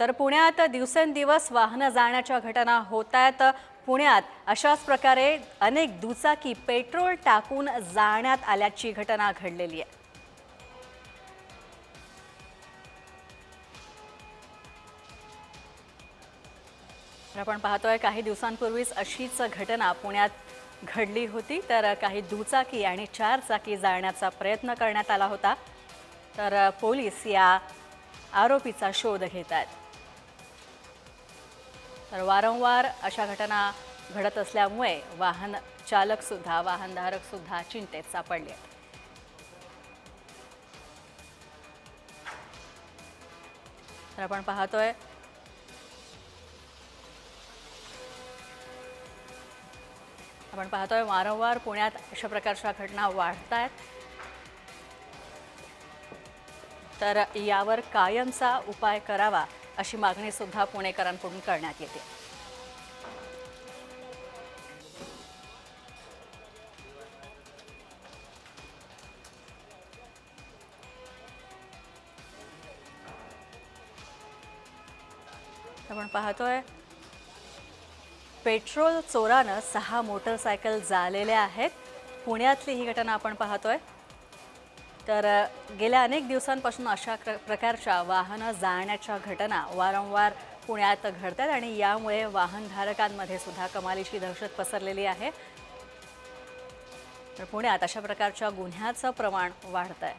तर पुण्यात दिवसेंदिवस वाहनं जाण्याच्या घटना होत आहेत. पुण्यात अशाच प्रकारे अनेक दुचाकी पेट्रोल टाकून जाण्यात आल्याची घटना घडलेली आहे. तर आपण पाहतोय काही दिवसांपूर्वीच अशीच घटना पुण्यात घडली होती. तर काही दुचाकी आणि चारचाकी जाळण्याचा प्रयत्न करण्यात आला होता. तर पोलीस या आरोपीचा शोध घेत आहेत. तर वारंवार अशा घटना घडत असल्यामुळे वाहन चालक सुद्धा वाहनधारक सुद्धा चिंतेत सापडले आहेत. तर आपण पाहतोय आपण पाहतोय वारंवार पुण्यात अशा प्रकारच्या घटना वाढत आहेत तर यावर कायमचा उपाय करावा अशी मागणी सुद्धा पुणेकरांकडून करण्यात येते. आपण पाहतोय पेट्रोल चोरानं सहा मोटरसायकल जाळलेल्या आहेत. पुण्यातली ही घटना आपण पाहतोय. तर गेल्या अनेक दिवसांपासून अशा प्रकारच्या वाहनं जाळण्याच्या घटना वारंवार पुण्यात घडतात आणि यामुळे वाहनधारकांमध्ये सुद्धा कमालीची दहशत पसरलेली आहे. तर पुण्यात अशा प्रकारच्या गुन्ह्याचं प्रमाण वाढत आहे